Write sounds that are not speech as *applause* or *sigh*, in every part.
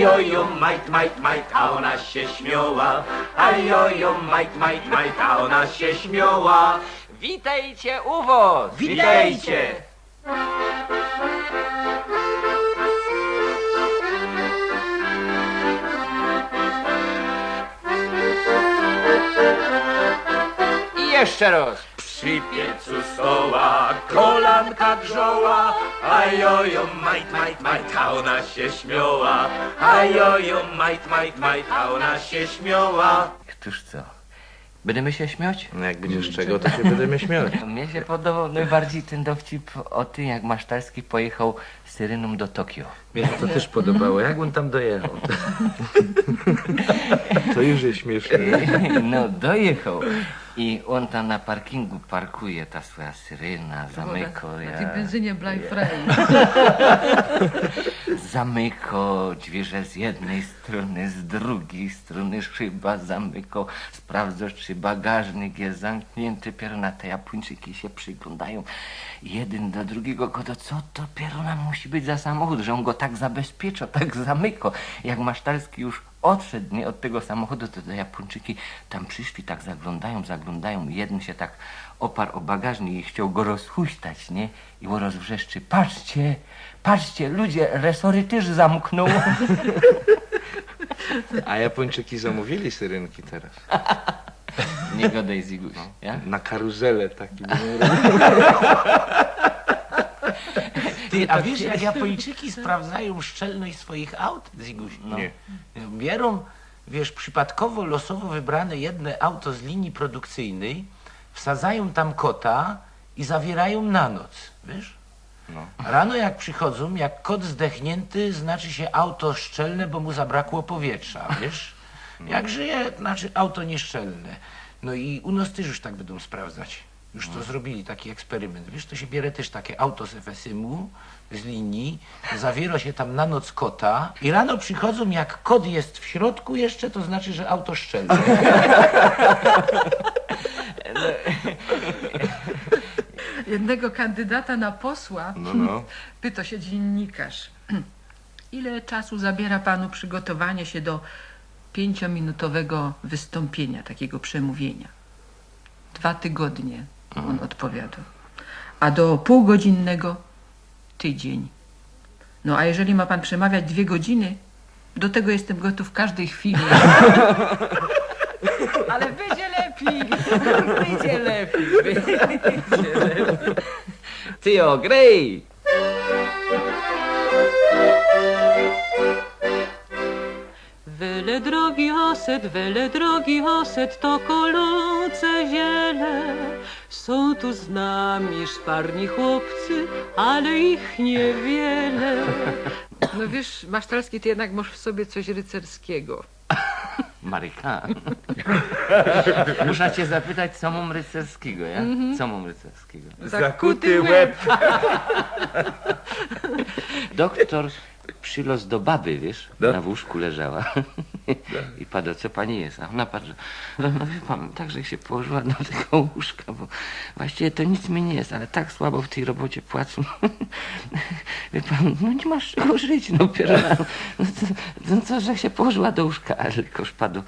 Ajojo, majt, majt, majt, a ona się śmiała. Ajojo, majt, majt, majt, a ona się śmiała. Witajcie u was! Witajcie! I jeszcze raz. Przy piecu stoła, kolanka grzoła, ajojo, majt, majt, majt, a ona się śmiała. Ajojo, majt, majt, majt, a ona się śmiała. Któż co? Będziemy się śmiać? No jak będziesz z czego, to się będziemy śmiać. Mnie się podobał najbardziej ten dowcip o tym, jak Masztalski pojechał z Syryną do Tokio. Mnie się to też podobało. Jak on tam dojechał? *laughs* To już jest śmieszne. No, dojechał. I on tam na parkingu parkuje, ta swoja Syryna, zamyka, Na tej benzynie Blyfrey. *laughs* zamyka drzwi z jednej strony, z drugiej strony szyba zamyka, sprawdza, czy bagażnik jest zamknięty. Dopiero na te Japończyki się przyglądają jeden do drugiego, go to co to dopiero nam musi być za samochód, że on go tak zabezpiecza, *laughs* tak zamyka. Jak Masztalski już odszedł nie, od tego samochodu, to te Japończyki tam przyszli, tak zaglądają, zaglądają. Jeden się tak oparł o bagażnik i chciał go rozhuśtać, nie? I on rozwrzeszczy, patrzcie, patrzcie, ludzie, resory też zamknął. *laughs* A Japończyki zamówili syrynki teraz. *laughs* Nie gadaj Ziguś, ja? Na karuzelę taki. Ty, a wiesz, jak Japończyki sprawdzają szczelność swoich aut, Ziguś? No. Nie. Bierą, wiesz, przypadkowo, losowo wybrane jedne auto z linii produkcyjnej, wsadzają tam kota i zawierają na noc, wiesz? No. Rano jak przychodzą, jak kot zdechnięty, znaczy się auto szczelne, bo mu zabrakło powietrza, wiesz? Jak żyje, znaczy auto nieszczelne. No i u nas też już tak będą sprawdzać. Już to zrobili taki eksperyment. Wiesz, to się bierze też takie auto z FSM-u, z linii, zawiera się tam na noc kota i rano przychodzą, jak kot jest w środku jeszcze, to znaczy, że auto szczelne. *laughs* Jednego kandydata na posła No, no. pyta się dziennikarz. *clears throat* Ile czasu zabiera panu przygotowanie się do pięciominutowego wystąpienia, takiego przemówienia? Dwa tygodnie, on odpowiada. A do półgodzinnego tydzień. No a jeżeli ma pan przemawiać dwie godziny, do tego jestem gotów w każdej chwili. *laughs* Ale będzie lepiej. Wyjdzie lepiej, wyjdzie lepiej. Ty o, grej! Wele drogi oset, wele drogi oset, to kolące ziele. Są tu z nami szparni chłopcy, ale ich niewiele. *laughs* No wiesz, Masztalski, ty jednak masz w sobie coś rycerskiego. *laughs* Maryka. *laughs* Muszę cię zapytać, co mam rycerskiego, ja? Co mam rycerskiego? Zakuty łeb. Doktor przylos do baby, wiesz, No. na łóżku leżała. I pada, co pani jest? A ona patrzy, no, no wie pan, tak, że się położyła do tego łóżka, bo właściwie to nic mi nie jest, ale tak słabo w tej robocie płacą. *laughs* Wie pan, no nie masz czego żyć, no dopiero no, co, no co, że się położyła do łóżka, ale tylko padł,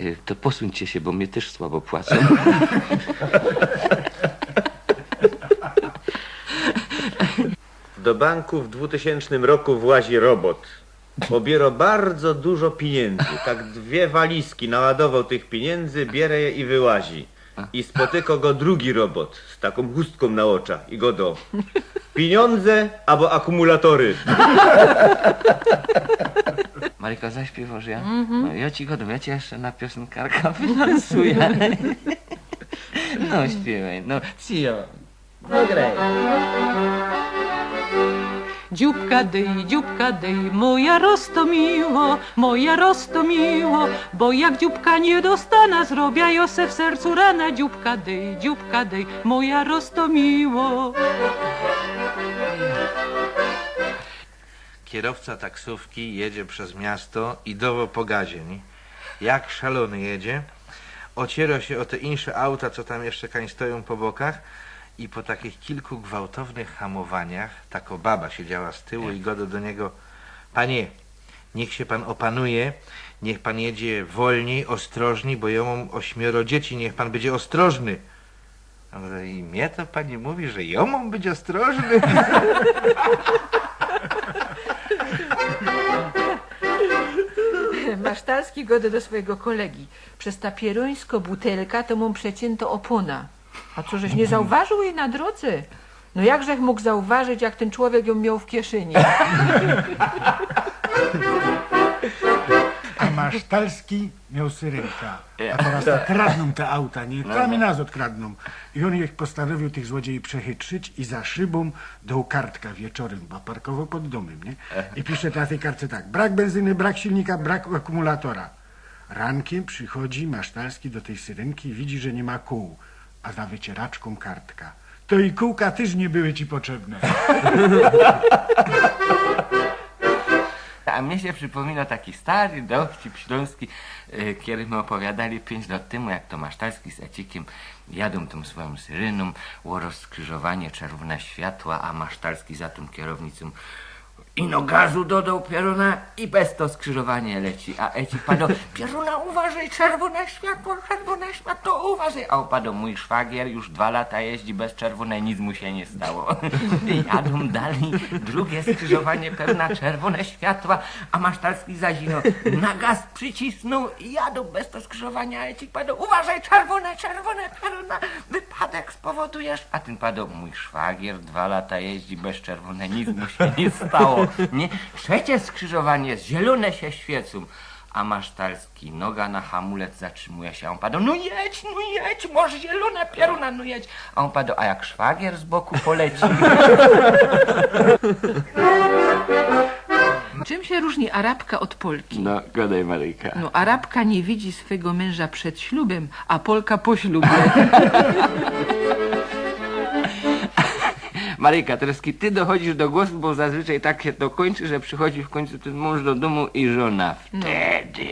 y, to posuńcie się, bo mnie też słabo płacą. *laughs* Do banku w 2000 roku włazi robot. Pobiera bardzo dużo pieniędzy. Tak dwie walizki naładował tych pieniędzy, bierze je i wyłazi. I spotyka go drugi robot z taką chustką na oczach i go do pieniądze albo akumulatory. Maryka, zaśpiewasz ja? No, ja ci godę, ja cię jeszcze na piosenkarka *laughs* wylansuję. No śpiewaj, no cio. No graj. Dzióbka dej, dzióbka dej, moja rostomiło, moja rostomiło, bo jak dzióbka nie dostana, zrobia Jose w sercu rana. Dzióbka dej, dzióbka dej, moja rostomiło. Kierowca taksówki jedzie przez miasto i dowo po gazie, nie? Jak szalony jedzie. Ociera się o te insze auta, co tam jeszcze kań stoją po bokach i po takich kilku gwałtownych hamowaniach tako baba siedziała z tyłu i godo do niego Panie, Niech się pan opanuje, niech pan jedzie wolniej, ostrożniej, bo ja mam ośmioro dzieci, niech pan będzie ostrożny. I mnie to pani mówi, że ja mam być ostrożny? *laughs* Masztalski godę do swojego kolegi. Przez ta pierońsko butelka to mu przecięto opona. A co, żeś nie zauważył jej na drodze? No jakżech mógł zauważyć, jak ten człowiek ją miał w kieszeni? A Masztalski miał syrenka. A teraz tak kradną te auta, nie? Tam i nas odkradną. I on ich postanowił tych złodziei przechytrzyć i za szybą dał kartka wieczorem, bo parkował pod domem, nie? I pisze na tej kartce tak, brak benzyny, brak silnika, brak akumulatora. Rankiem przychodzi Masztalski do tej syrenki i widzi, że nie ma kół, a za wycieraczką kartka. To i kółka też nie były ci potrzebne. *laughs* A mnie się przypomina taki stary dowcip śląski, y, kiedy my opowiadali pięć lat temu, jak to Masztalski z Ecikiem jadą tą swoją syreną, było skrzyżowanie, czerwone światła, a Masztalski za tą kierownicą ino gazu dodał Pieruna i bez to skrzyżowanie leci, a Ecik padł, *laughs* Pieruna uważaj, czerwone światło, czerwone światło, uważaj, a opadł mój szwagier, już dwa lata jeździ bez czerwone, nic mu się nie stało. *laughs* *laughs* Jadą dalej, drugie skrzyżowanie, pełna czerwone światła, a Masztalski zazino, na gaz przycisnął i jadą bez to skrzyżowania, a Ecik padł, uważaj, czerwone, czerwone, Pieruna, wypadek spowodujesz, a ten padł, mój szwagier, dwa lata jeździ bez czerwone, nic mu się nie stało. Nie? Trzecie skrzyżowanie, zielone się świecą. A Masztalski, noga na hamulec zatrzymuje się, a on padł, no jedź, no jedź, może zielone pieruna, no jedź. A on padł, a jak szwagier z boku poleci. *laughs* Czym się różni Arabka od Polki? No, gadaj Maryjka. No, Arabka nie widzi swego męża przed ślubem, a Polka po ślubie. *laughs* Maryjka, teraz ty dochodzisz do głosu, bo zazwyczaj tak się to kończy, że przychodzi w końcu ten mąż do domu i żona. Wtedy.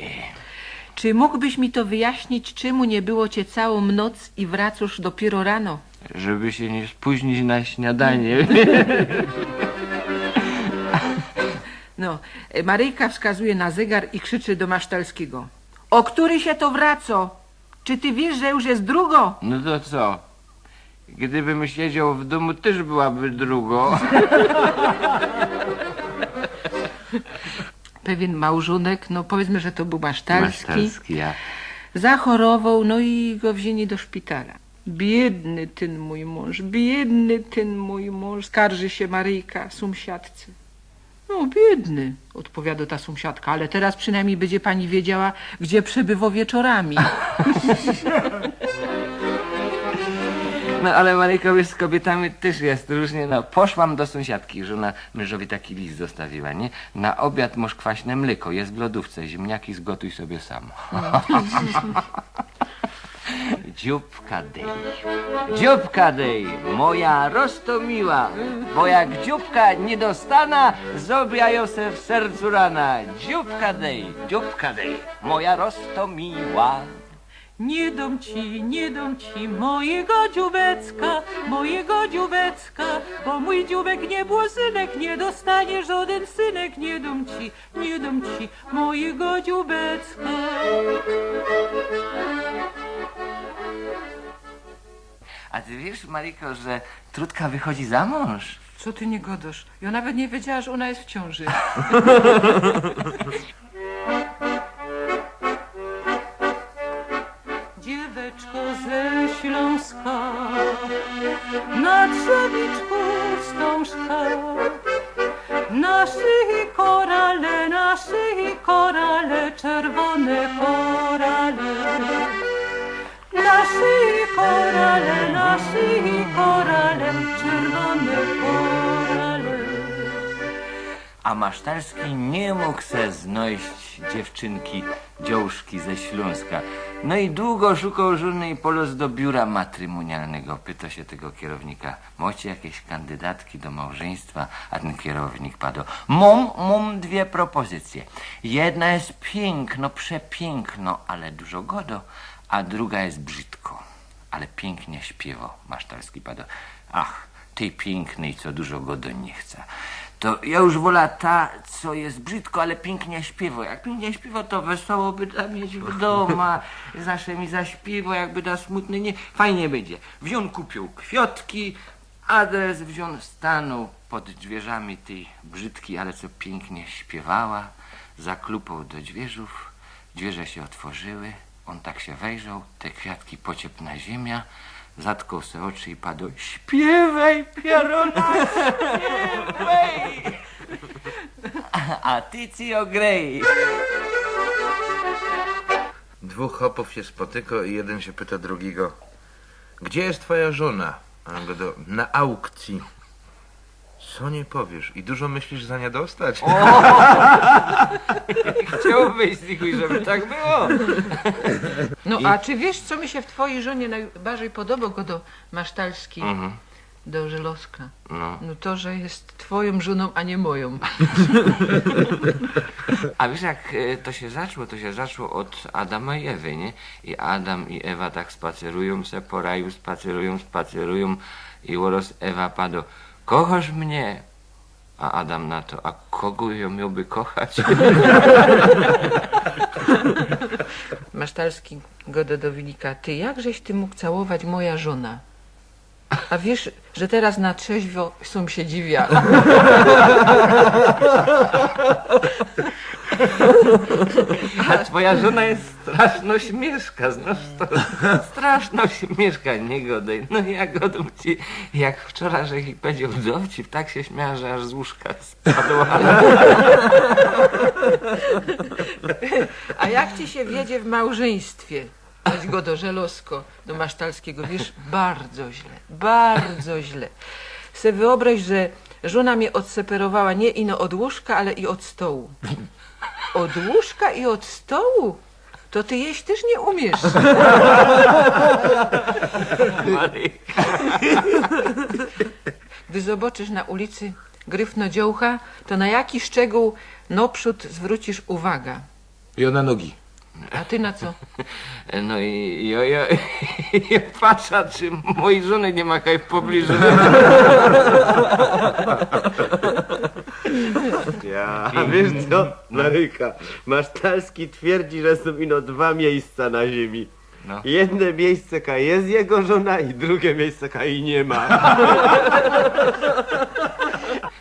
Czy mógłbyś mi to wyjaśnić, czemu nie było cię całą noc i wracasz dopiero rano? Żeby się nie spóźnić na śniadanie. *laughs* No, e, Maryjka wskazuje na zegar i krzyczy do Masztalskiego. O który się to wraca? Czy ty wiesz, że już jest drugo? No to co? Gdybym siedział w domu, też byłaby drugo. *laughs* Pewien małżonek, no powiedzmy, że to był Masztalski, Masztalski, ja. zachorował, no i go wzięli do szpitala. Biedny ten mój mąż, biedny ten mój mąż, skarży się Maryjka sąsiadce. No, biedny, odpowiada ta sąsiadka, ale teraz przynajmniej będzie pani wiedziała, gdzie przebywa wieczorami. *laughs* No ale Maryjko, wiesz, z kobietami też jest różnie. No, poszłam do sąsiadki, żona mężowi taki list zostawiła, nie? Na obiad masz kwaśne mleko, jest w lodówce, ziemniaki zgotuj sobie sam. *laughs* Dzióbka dej, dzióbka dej, moja rostomiła, bo jak dzióbka nie dostana, zrobię Józef w sercu rana. Dzióbka dej, dzióbka dej, moja rostomiła. Nie dom ci, nie dom ci mojego dziubecka, mojego dziubecka, bo mój dziubek nie było synek, nie dostanie żaden synek, nie dom ci, nie dom ci mojego dziubecka. A ty wiesz, Mariko, że Trutka wychodzi za mąż? Co ty nie godasz? Ja nawet nie wiedziała, że ona jest w ciąży. *laughs* na trzewiczku wstążka, na szyi korale, na szyi korale, czerwone korale. Na szyi korale, na szyi A Masztalski nie mógł se znojść dziewczynki, dziążki ze Śląska. No i długo szukał i polos do biura matrymonialnego. Pyta się tego kierownika, macie jakieś kandydatki do małżeństwa? A ten kierownik padł, mam, mam dwie propozycje. Jedna jest piękno, przepiękno, ale dużo godo, a druga jest brzydko, ale pięknie śpiewa. Masztalski padł, ach, tej pięknej, co dużo godo nie chce. To ja już wola ta, co jest brzydko, ale pięknie śpiewa. Jak pięknie śpiewa, to wesoło by da mieć w domu. Zawsze mi zaśpiewa, jakby da smutny, nie. Fajnie będzie. Wziął kupił kwiotki, adres wziął, stanął pod drzwiami tej brzydkiej, ale co pięknie śpiewała. Zaklupał do drzwierzów, drzwierze się otworzyły, on tak się wejrzał, te kwiatki pociepna ziemia, zatkał se oczy i padł śpiewaj, Pierona, śpiewaj! A ty ci ogrej. Dwóch chopów się spotyka i jeden się pyta drugiego, gdzie jest twoja żona? A on go do, na aukcji. Co nie powiesz? I dużo myślisz za nie dostać? *laughs* Chciałbyś, Ziguj, żeby tak było. No a czy wiesz, co mi się w twojej żonie najbardziej podoba, go do Masztalski, Mhm. do Żelowska? No. No to, że jest twoją żoną, a nie moją. A wiesz jak e, to się zaczęło? To się zaczęło od Adama i Ewy, nie? I Adam i Ewa tak spacerują se po raju, spacerują, spacerują i uroz Ewa padł, kochasz mnie? A Adam na to, a kogo ją miałby kochać? *laughs* Masztalski go do Dominika, ty jakżeś ty mógł całować moja żona? A wiesz, że teraz na trzeźwo są się dziwia. *laughs* Twoja żona jest straszno śmieszka, znasz to? Straszno śmieszka, nie godaj. No ja godam ci, jak wczoraj, że ich powiedział dowcip, tak się śmiała, że aż z łóżka spadła. A jak ci się wiedzie w małżeństwie? Weź go do Żelowsko, do Masztalskiego, wiesz, bardzo źle, bardzo źle. Se wyobraź, że żona mnie odseparowała nie ino od łóżka, ale i od stołu. Od łóżka i od stołu? To ty jeść też nie umiesz. *laughs* Gdy zobaczysz na ulicy gryfnodziołcha, to na jaki szczegół naprzód zwrócisz uwagę? I ona nogi. A ty na co? *laughs* No i ja, ja, *laughs* ja patrzę, czy mojej żony nie ma kaj w pobliżu. Ja, a wiesz co, Maryka, Masztalski twierdzi, że są ino dwa miejsca na ziemi. No. Jedne miejsce, ka jest jego żona i drugie miejsce, ka i nie ma. *laughs*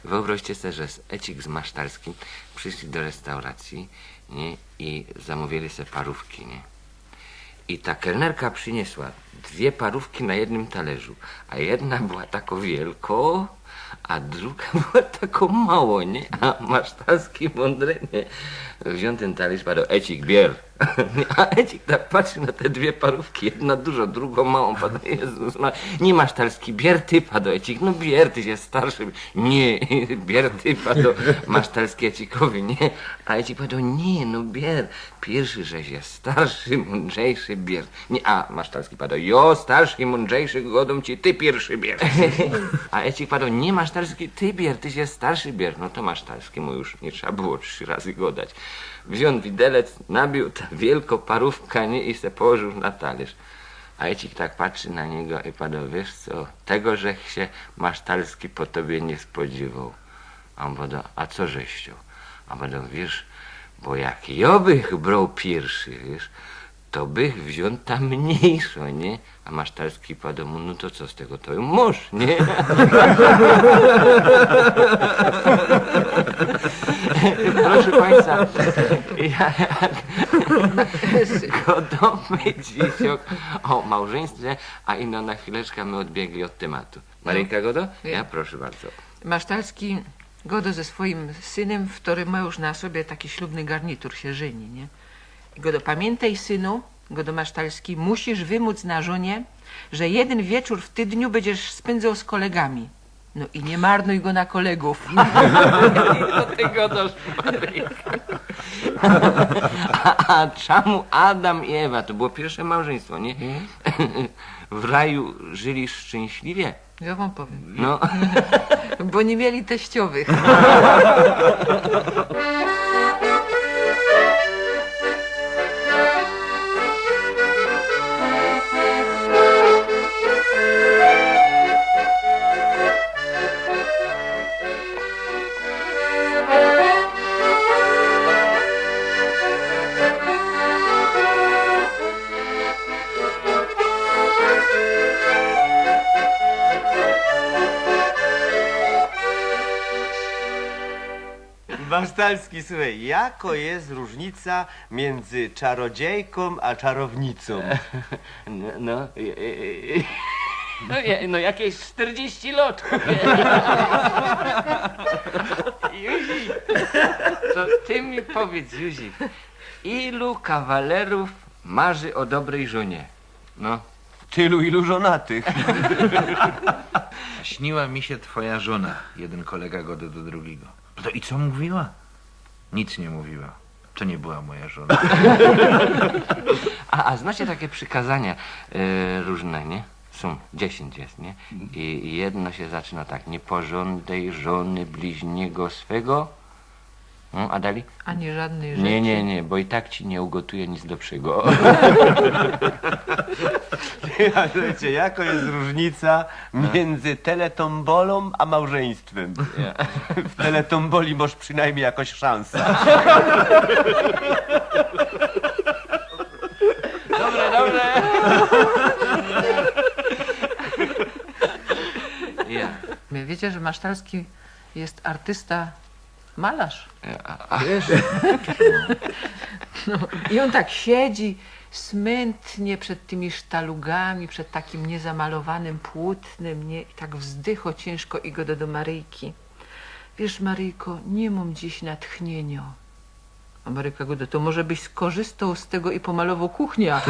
Wyobraźcie sobie, że z Ecik z Masztalskim przyszli do restauracji nie? i zamówili sobie parówki. Nie? I ta kelnerka przyniosła dwie parówki na jednym talerzu, a jedna była tako wielko, a druga *laughs* była tako mało, nie? A Masztalski mądry, nie? Wziął ten talerz, padł, Ecik, bier. *laughs* A Ecik tak patrzy na te dwie parówki, jedna dużo, drugą małą, *laughs* padł, Jezus, ma... nie Masztalski, bier ty, padł Ecik, no bier, ty jest starszy. Nie, *laughs* bier ty, padł Masztalski Ecikowi, nie? A Ecik padł, nie, no bier, pierwszy, żeś jest starszy, mądrzejszy, bier. Nie, a Masztalski padł, jo, starszy, mądrzejszy, godą ci, ty pierwszy bier. A Ecik padł, nie Masztalski, ty bier, ty jest starszy, bier. No to Masztalski mu już nie trzeba było trzy razy godać. Wziął widelec, nabił tę wielką parówkę nie, i se położył na talerz. A Ecik tak patrzy na niego i padł, wiesz co, tego, że się Masztalski po tobie nie spodziewał. A on padł, a co żeś chciał? A padł, wiesz, bo jak ja bych brał pierwszy, wiesz, to bych wziął ta mniejszą, nie? A Masztalski padł mu, no to co z tego, to mąż, nie? *laughs* *laughs* Proszę Państwa, ja *laughs* godowy dzisiok o małżeństwie, a ino na chwileczkę my odbiegli od tematu. Maryjka Godo? Ja proszę bardzo. Masztalski Godo ze swoim synem, który ma już na sobie taki ślubny garnitur, się żeni, nie? I Godo, pamiętaj synu, Godo Masztalski, musisz wymóc na żonie, że jeden wieczór w tydniu będziesz spędzał z kolegami. No i nie marnuj go na kolegów. Do tego doszło. A, a czemu Adam i Ewa? To było pierwsze małżeństwo, nie? W raju żyli szczęśliwie. Ja wam powiem. No. *laughs* Bo nie mieli teściowych. *laughs* Masztalski, słuchaj, jaka jest różnica między czarodziejką a czarownicą? *laughs* No, no, e, e, e, no, je- no jakieś 40 lot. Juzi, to ty mi powiedz, Juzi, ilu kawalerów marzy o dobrej żonie? No, Tylu, ilu żonatych. Śniła mi się twoja żona, jeden kolega godę do drugiego. No to i co mówiła? Nic nie mówiła. To nie była moja żona. *laughs* A, a znacie takie przykazania e, różne, nie? Są, dziesięć jest, nie? I jedno się zaczyna tak, nie pożądaj żony bliźniego swego. No, a dali? Ani żadnej rzeczy. Nie, nie, nie, bo i tak ci nie ugotuje nic lepszego. *laughs* A słuchajcie, jaka jest różnica między teletombolą a małżeństwem? W teletomboli masz przynajmniej jakąś szansę. Dobre, dobre. Ja. Wiecie, że Masztalski jest artysta, malarz. *laughs* No, I on tak siedzi smętnie przed tymi sztalugami, przed takim niezamalowanym płótnem, nie? I tak wzdycho ciężko i go do, do Maryjki. Wiesz, Maryjko, nie mam dziś natchnienia. A Maryjka go do, to może byś skorzystał z tego i pomalował kuchnia.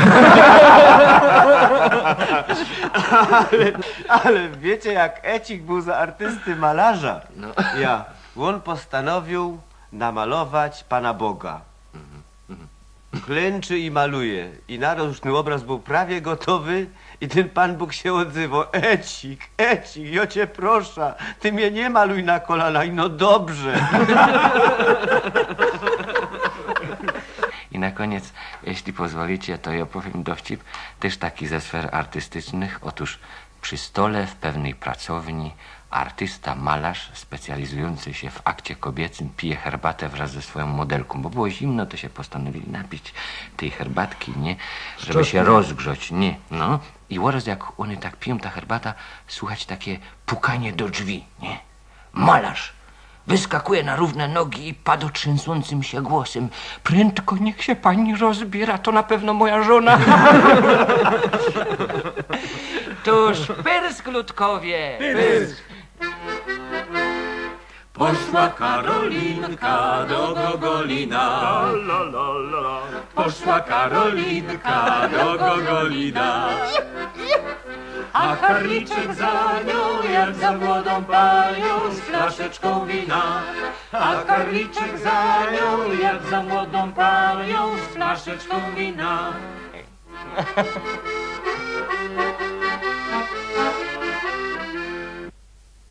*laughs* Ale wiecie, jak Ecik był za artysty malarza? No. Ja. On postanowił namalować Pana Boga. Klęczy i maluje. I narożny obraz był prawie gotowy i ten Pan Bóg się odzywał. Ecik, Ecik, ja cię proszę, ty mnie nie maluj na kolana. I no dobrze. I na koniec, jeśli pozwolicie, to ja opowiem dowcip też taki ze sfer artystycznych. Otóż przy stole w pewnej pracowni artysta, malarz specjalizujący się w akcie kobiecym pije herbatę wraz ze swoją modelką, bo było zimno, to się postanowili napić tej herbatki, nie? Żeby się rozgrzać, nie? No. I oraz jak one tak piją, ta herbata, słychać takie pukanie do drzwi, nie? Malarz! Wyskakuje na równe nogi i pada trzęsącym się głosem. Prędko niech się pani rozbiera, to na pewno moja żona. *laughs* Tuż pyrsk, ludkowie! Poszła Karolinka do Gogolina. Poszła Karolinka do Gogolina. A karliczek za nią jak za młodą panią z flaszeczką wina. A karliczek za nią jak za młodą panią z flaszeczką wina. *laughs*